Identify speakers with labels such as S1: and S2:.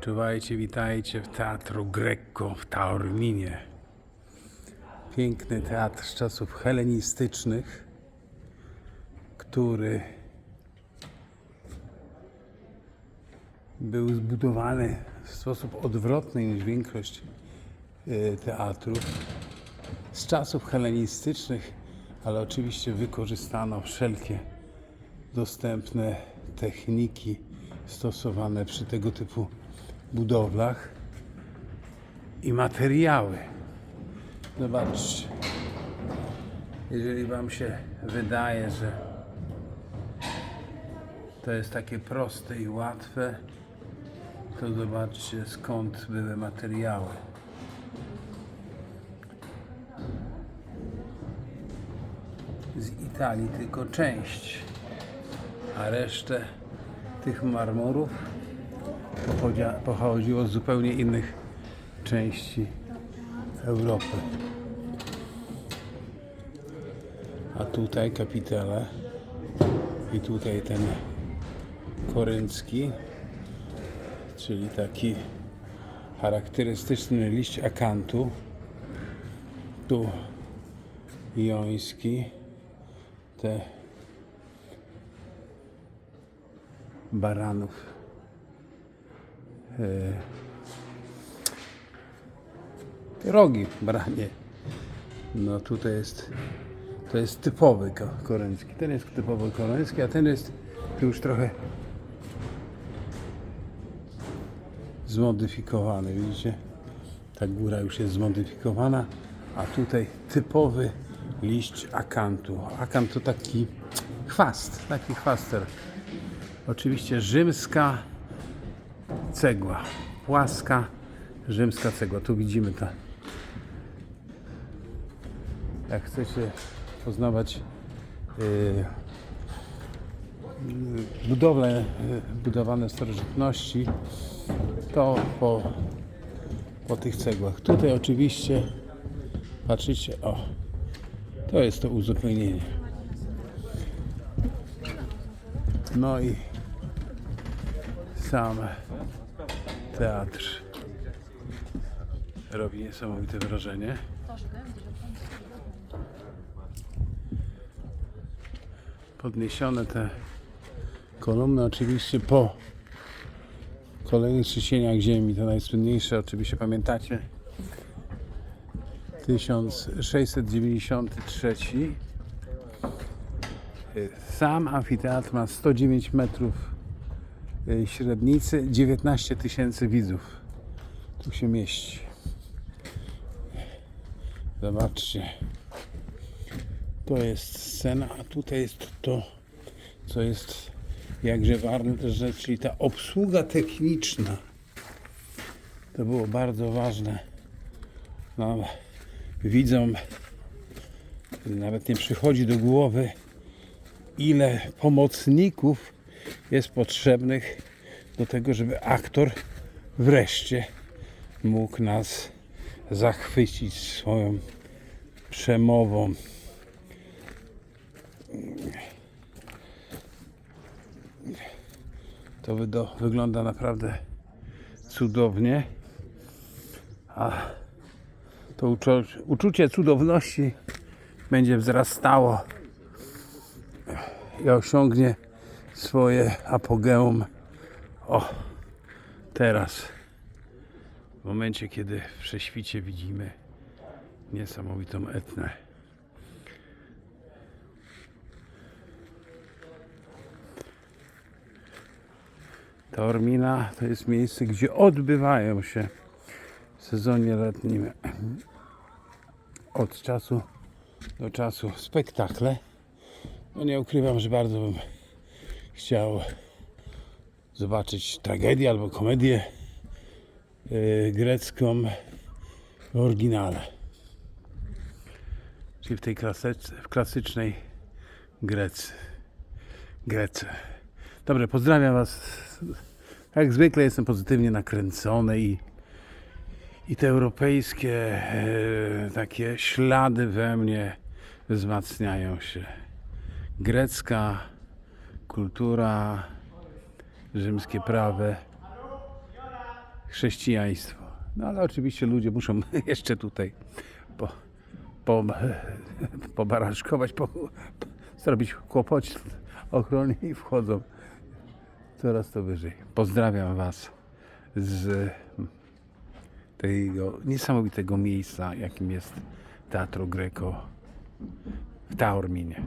S1: Czuwajcie, witajcie w Teatru Greco w Taorminie. Piękny teatr z czasów helenistycznych, który był zbudowany w sposób odwrotny niż większość y, teatrów. Z czasów helenistycznych, ale oczywiście wykorzystano wszelkie dostępne techniki stosowane przy tego typu budowlach i materiały. Zobaczcie. Jeżeli Wam się wydaje, że to jest takie proste i łatwe, to zobaczcie skąd były materiały. Z Italii tylko część, a resztę tych marmurów pochodziło z zupełnie innych części Europy. A tutaj kapitele i tutaj ten koryncki, czyli taki charakterystyczny liść akantu. Tu joński, te baranów. E, rogi baranie. No tutaj jest, to jest typowy ko- koreński. Ten jest typowy koreński, a ten jest już trochę zmodyfikowany, widzicie? Ta góra już jest zmodyfikowana, a tutaj typowy liść akantu. Akant to taki chwast, taki chwaster. Oczywiście rzymska cegła, płaska rzymska cegła. Tu widzimy ta. Jak chcecie poznawać yy, budowle yy, budowane w starożytności, to po, po tych cegłach. Tutaj oczywiście patrzycie, o, to jest to uzupełnienie. No i sam teatr robi niesamowite wrażenie. Podniesione te kolumny oczywiście po kolejnych trzęsieniach ziemi, to najsłynniejsze oczywiście pamiętacie 1693 sam amfiteatr ma 109 metrów średnicy, 19 tysięcy widzów. Tu się mieści. Zobaczcie. To jest scena, a tutaj jest to, co jest jakże ważne, czyli ta obsługa techniczna. To było bardzo ważne. No, nawet nie przychodzi do głowy, ile pomocników jest potrzebnych do tego, żeby aktor wreszcie mógł nas zachwycić swoją przemową. To wygląda naprawdę cudownie. A to uczu- uczucie cudowności będzie wzrastało i osiągnie swoje apogeum. O, teraz, w momencie, kiedy w prześwicie widzimy niesamowitą etnę. Taormina to jest miejsce, gdzie odbywają się w sezonie letnim od czasu do czasu spektakle. No nie ukrywam, że bardzo bym chciał zobaczyć tragedię albo komedię yy, grecką w oryginale. Czyli w tej klasycz, w klasycznej Grecy. Grece. Dobrze, pozdrawiam Was. Jak zwykle jestem pozytywnie nakręcony i, i te europejskie e, takie ślady we mnie wzmacniają się grecka kultura, rzymskie prawo chrześcijaństwo. No ale oczywiście ludzie muszą jeszcze tutaj po, po, pobaraszkować, po, zrobić kłopocie ochrony i wchodzą coraz to wyżej. Pozdrawiam Was z tego niesamowitego miejsca, jakim jest Teatro Greco w Taorminie.